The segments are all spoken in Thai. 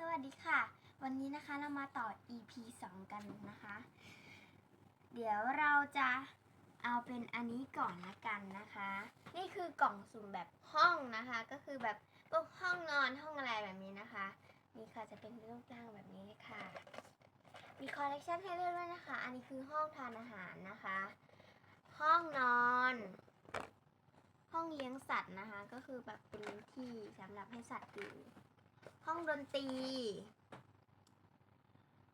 สวัสดีค่ะ วันนี้นะคะเรามาต่อ EP 2 กันนะคะ เดี๋ยวเราจะเอาเป็นอันนี้ก่อนละกันนะคะ นี่คือกล่องสุ่มแบบห้องนะคะ ก็คือแบบพวกห้องนอนห้องอะไรแบบนี้นะคะ นี่ค่ะจะเป็นรูปร่างแบบนี้เลยค่ะ มีคอลเลกชันให้เลือกด้วยนะคะ อันนี้คือห้องทานอาหารนะคะ ห้องนอน ห้องเลี้ยงสัตว์นะคะ ก็คือแบบเป็นที่สำหรับให้สัตว์อยู่ ห้องดนตรี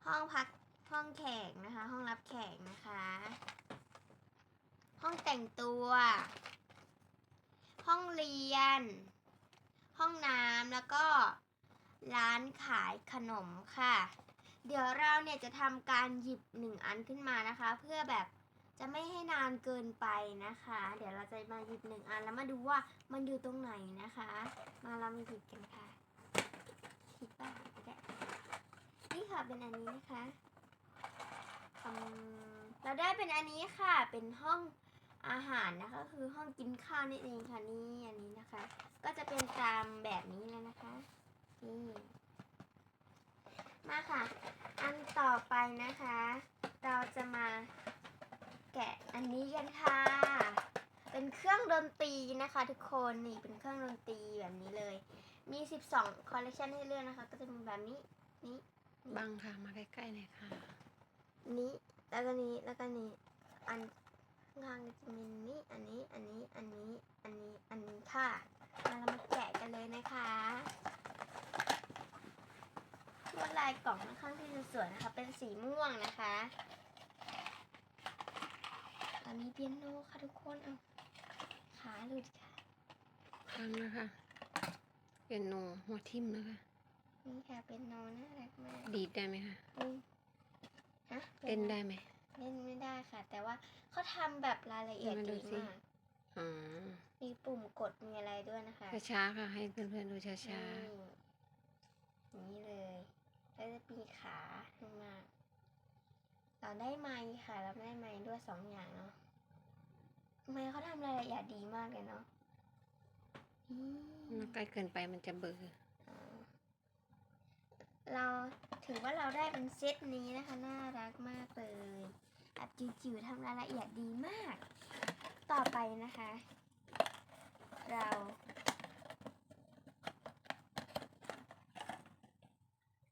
ห้องพักห้องแขกนะคะ ห้องรับแขกนะคะ ห้องแต่งตัว ห้องเรียน ห้องน้ำแล้วก็ร้านขายขนมค่ะ เดี๋ยวเราเนี่ยจะทำการหยิบหนึ่งอันขึ้นมานะคะ เพื่อแบบจะไม่ให้นานเกินไปนะคะ เดี๋ยวเราจะมาหยิบหนึ่งอันแล้วมาดูว่ามันอยู่ตรงไหนนะคะ มาเรามาหยิบกันค่ะ คิดว่าแกะนี่ ค่ะเป็นอันนี้นะคะเราได้เป็นอันนี้ค่ะ เป็นห้องอาหารนะคะ คือห้องกินข้าวนี่เองค่ะนี่อันนี้นะคะ ก็จะเป็นตามแบบนี้เลยนะคะนี่มาค่ะ อันต่อไปนะคะ เราจะมาแกะอันนี้กันค่ะ เป็นเครื่องดนตรีนะคะ ทุกคนนี่เป็นเครื่องดนตรีแบบนี้เลย มี 12 คอลเลคชันให้เลือกนะคะ ก็จะมีแบบนี้นี้ บังค่ะ มาใกล้ๆหน่อยค่ะ นี้ แล้วก็นี้ แล้วก็นี้ อันข้างๆก็จะมีนี้ อันนี้ อันนี้ อันนี้ อันนี้ อันนี้ค่ะมาเรามาแกะกันเลยนะคะลวดลายกล่องค่อนข้างที่จะสวยนะคะ เป็นสีม่วงนะคะ อันนี้เปียโนค่ะทุกคนเอาขาหลุดค่ะฟังนะคะเป็นโนหัวทิ่มนะคะ นี่ค่ะเป็นโนน่ารักมากดีดได้ไหมคะอืมฮะเล่นได้ไหมเล่นไม่ได้ค่ะ แต่ว่าเขาทำแบบรายละเอียดมาดูดีสิมากอ๋อมีปุ่มกดมีอะไรด้วยนะคะช้าๆค่ะ ให้เพื่อนๆดูช้านี่นี่เลยแล้วจะมีขาขึ้นมาเราได้ไม้ค่ะเราได้ไม้ด้วยสองอย่างเนาะไม้เขาทำรายละเอียดดีมากเลยเนาะอืมๆมันใกล้เกินไปมันจะเบลอ เรา ถือว่าเราได้เป็นเซตนี้นะคะ น่ารักมากเลยอัดจิ๋วๆทำรายละเอียดดีมาก ต่อไปนะคะ เรา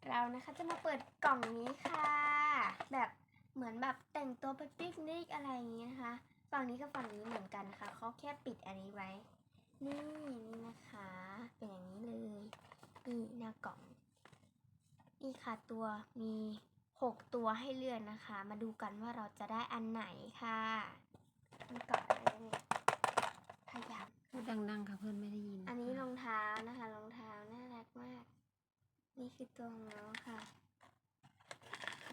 เรานะคะจะมาเปิดกล่องนี้ค่ะ แบบเหมือนแบบแต่งตัวไปปิกนิกอะไรอย่างนี้นะคะ ฝั่งนี้กับฝั่งนี้เหมือนกันนะคะเขาแค่ปิดอันนี้ไว้ นี่นี่นะคะ เป็นอย่างนี้เลย นี่หน้ากล่อง นี่ค่ะตัวมีหกตัวให้เลือกนะคะ มาดูกันว่าเราจะได้อันไหนค่ะอันก่อนอะไรเนี่ยขยับพูดดังๆค่ะเพื่อนไม่ได้ยิน อันนี้รองเท้านะคะรองเท้าน่ารักมาก นี่คือตัวของน้องค่ะ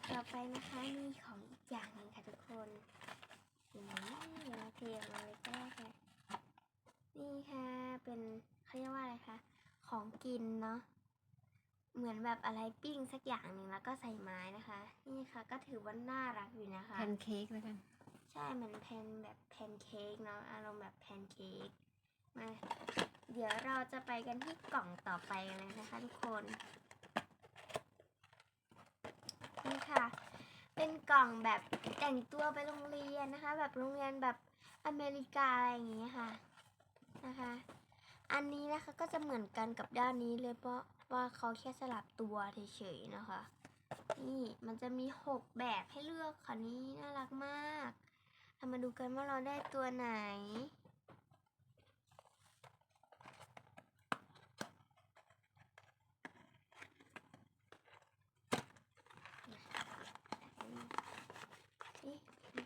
ต่อไปนะคะมีของอีกอย่างหนึ่งค่ะทุกคนนี่เดี๋ยวเราเทออกมาเลยก็ได้ค่ะนี่ค่ะเป็นเขาเรียกว่าอะไรคะของกินเนาะ เหมือนแบบอะไรปิ้งสักอย่างหนึ่งแล้วก็ใส่ไม้นะคะ นี่ค่ะก็ถือว่าน่ารักอยู่นะคะ แพนเค้กแล้วกัน ใช่เหมือนแพนแบบแพนเค้กเนาะอารมณ์แบบแพนเค้กมาเดี๋ยวเราจะไปกันที่กล่องต่อไปกันเลยนะคะทุกคนนี่ค่ะ เป็นกล่องแบบแต่งตัวไปโรงเรียนนะคะ แบบโรงเรียนแบบอเมริกาอะไรอย่างเงี้ยค่ะนะคะ อันนี้นะคะก็จะเหมือนกันกับด้านนี้เลยเพราะ ว่าเขาแค่สลับตัวเฉยๆนะคะ นี่มันจะมีหกแบบให้เลือกค่ะนี่น่ารักมากเรามาดูกันว่าเราได้ตัวไหน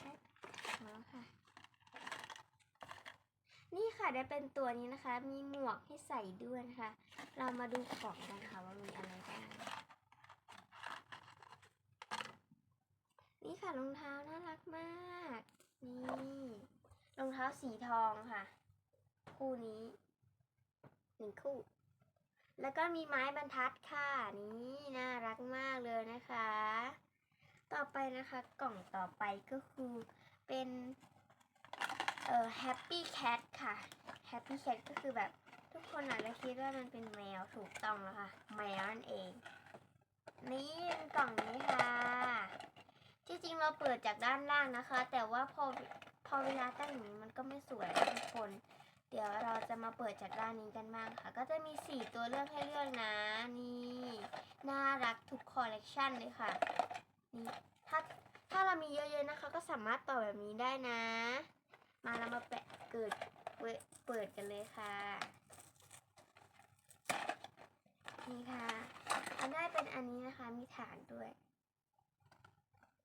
ได้แล้วค่ะ นี่ ค่ะได้เป็นตัวนี้นะคะ มีหมวกให้ใส่ด้วยนะคะ เรามาดูของกันค่ะว่ามีอะไรบ้างนี่ค่ะรองเท้าน่ารักมาก นี่รองเท้าสีทองค่ะ คู่นี้หนึ่งคู่ แล้วก็มีไม้บรรทัดค่ะ นี่น่ารักมากเลยนะคะ ต่อไปนะคะ กล่องต่อไปก็คือเป็น เอ่อ Happy Cat ค่ะ Happy Cat ก็คือแบบทุกคนอาจจะคิดว่ามันเป็นแมวถูกต้องแล้วค่ะ แมวนั่นเอง นี่กล่องนี้ค่ะที่จริงเราเปิดจากด้านล่างนะคะ แต่ว่าพอพอเวลาตั้งอย่างนี้มันก็ไม่สวยทุกคน เดี๋ยวเราจะมาเปิดจากด้านนี้กันบ้างค่ะ ก็จะมีสี่ตัวเลือกให้เลือกนะ นี่ น่ารักทุกคอลเลกชันเลยค่ะ นี่ถ้าถ้าเรามีเยอะๆนะคะ ก็สามารถต่อแบบนี้ได้นะ มาเรามาแปะเกิดเปิดเปิดกันเลยค่ะ นี่ค่ะอันได้เป็นอันนี้นะคะ มีฐานด้วย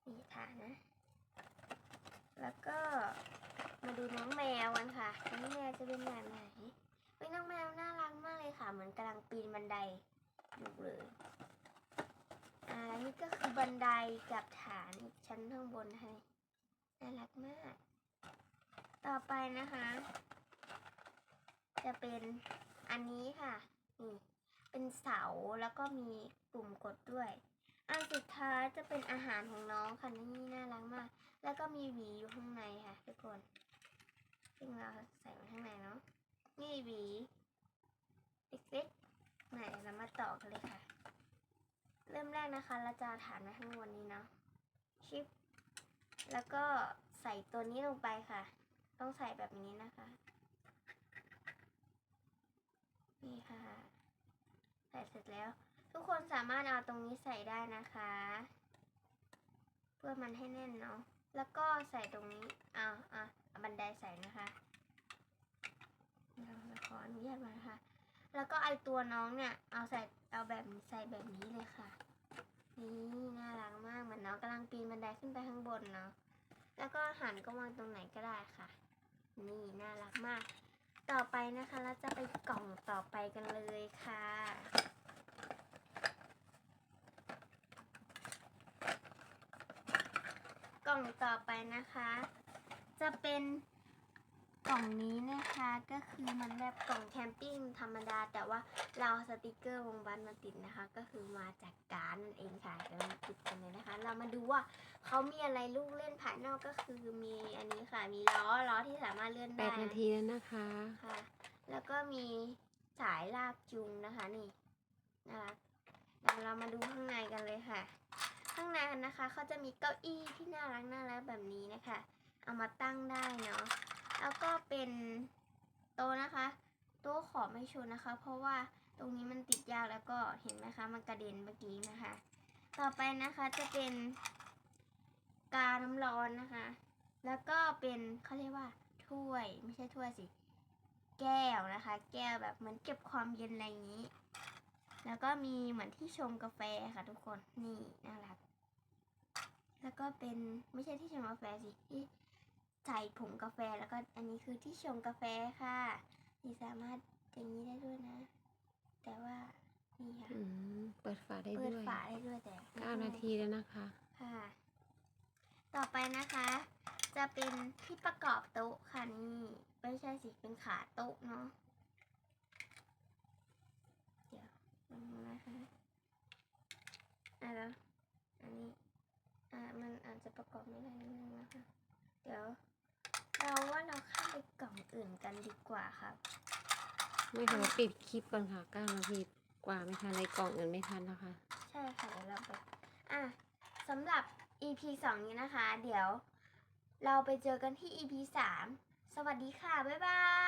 มีฐานนะ แล้วก็มาดูน้องแมวกันค่ะ น้องแมวจะเป็นแบบไหนเฮ้ยน้องแมวน่ารักมากเลยค่ะ เหมือนกำลังปีนบันไดอยู่เลย อ่า นี่ก็คือบันไดกับฐานชั้นข้างบนให้ น่ารักมาก ต่อไปนะคะ จะเป็นอันนี้ค่ะ นี่ เป็นเสาแล้วก็มีปุ่มกดด้วย อันสุดท้ายจะเป็นอาหารของน้องค่ะนี่น่ารักมาก แล้วก็มีหวีอยู่ข้างในค่ะ ทุกคนซึ่งเราใส่ไว้ข้างในเนาะ นี่หวีเล็กๆไหนเรามาต่อกันเลยค่ะ เริ่มแรกนะคะ เราจะฐานไว้ข้างบนนี้เนาะ ชิป แล้วก็ใส่ตัวนี้ลงไปค่ะ ต้องใส่แบบนี้นะคะ นี่ค่ะ ใส่เสร็จแล้ว ทุกคนสามารถเอาตรงนี้ใส่ได้นะคะ เพื่อมันให้แน่นเนาะ แล้วก็ใส่ตรงนี้อ่าอ่าเอาบันไดใส่นะคะเราขออนุญาตมานะคะ แล้วก็ไอตัวน้องเนี่ย เอาใส่ เอาแบบใส่แบบนี้เลยค่ะ นี่น่ารักมาก เหมือนน้องกำลังปีนบันไดขึ้นไปข้างบนเนาะ แล้วก็หันก็วางตรงไหนก็ได้ค่ะ นี่น่ารักมาก ต่อไปนะคะเราจะไปกล่องต่อไปกันเลยค่ะกล่องต่อไปนะคะ จะเป็นกล่องนี้นะคะก็คือมันแบบกล่องแคมปิ้งธรรมดา แต่ว่าเราสติกเกอร์วงบันมาติดนะคะ ก็คือมาจากการนั่นเองค่ะเดี๋ยวมาติดกันเลยนะคะ เรามาดูว่า เขามีอะไรลูกเล่นภายนอกก็คือมีอันนี้ค่ะ มีล้อล้อที่สามารถเลื่อนแปได้ดนาทีแล้วนะคะ ค่ะ แล้วก็มีสายลากจูงนะคะนี่น่ารักเดี๋ยวเรามาดูข้างในกันเลยค่ะ ข้างในนะคะเขาจะมีเก้าอี้ที่น่ารักน่ารักแบบนี้นะคะ เอามาตั้งได้เนาะแล้วก็เป็นโต๊ะนะคะ โต๊ะขอไม่ชนนะคะ เพราะว่าตรงนี้มันติดยากแล้วก็เห็นไหมคะมันกระเด็นเมื่อกี้นะคะ ต่อไปนะคะจะเป็น กาน้ำร้อนนะคะ แล้วก็เป็นเขาเรียกว่าถ้วยไม่ใช่ถ้วยสิ แก้วนะคะ แก้วแบบเหมือนเก็บความเย็นอะไรอย่างนี้ แล้วก็มีเหมือนที่ชงกาแฟค่ะทุกคนนี่น่ารัก แล้วก็เป็นไม่ใช่ที่ชงกาแฟสิที่ใส่ผงกาแฟแล้วก็อันนี้คือที่ชงกาแฟค่ะนี่สามารถอย่างนี้ได้ด้วยนะ แต่ว่านี่ค่ะอืมเปิดฝาได้เปิดด้วยฝาได้ด้วยแต่เก้านาทีแล้วนะคะ ค่ะ ต่อไปนะคะ จะเป็นที่ประกอบโต๊ะค่ะนี่ไม่ใช่สิเป็นขาโต๊ะเนาะเดี๋ยวลองดูนะคะอะแล้วอันนี้อะมันอาจจะประกอบไม่ได้นิดนึงนะคะ เดี๋ยว เราว่าเราข้ามไปกล่องอื่นกันดีกว่าค่ะไม่ค่ะเราปิดคลิปก่อนค่ะเก้านาทีกว่าไม่ทันในกล่องอื่นไม่ทันนะคะ ใช่ค่ะเดี๋ยวเราไปอะสำหรับ EP สองนี้นะคะ เดี๋ยว เราไปเจอกันที่ EP สามสวัสดีค่ะ บ๊ายบาย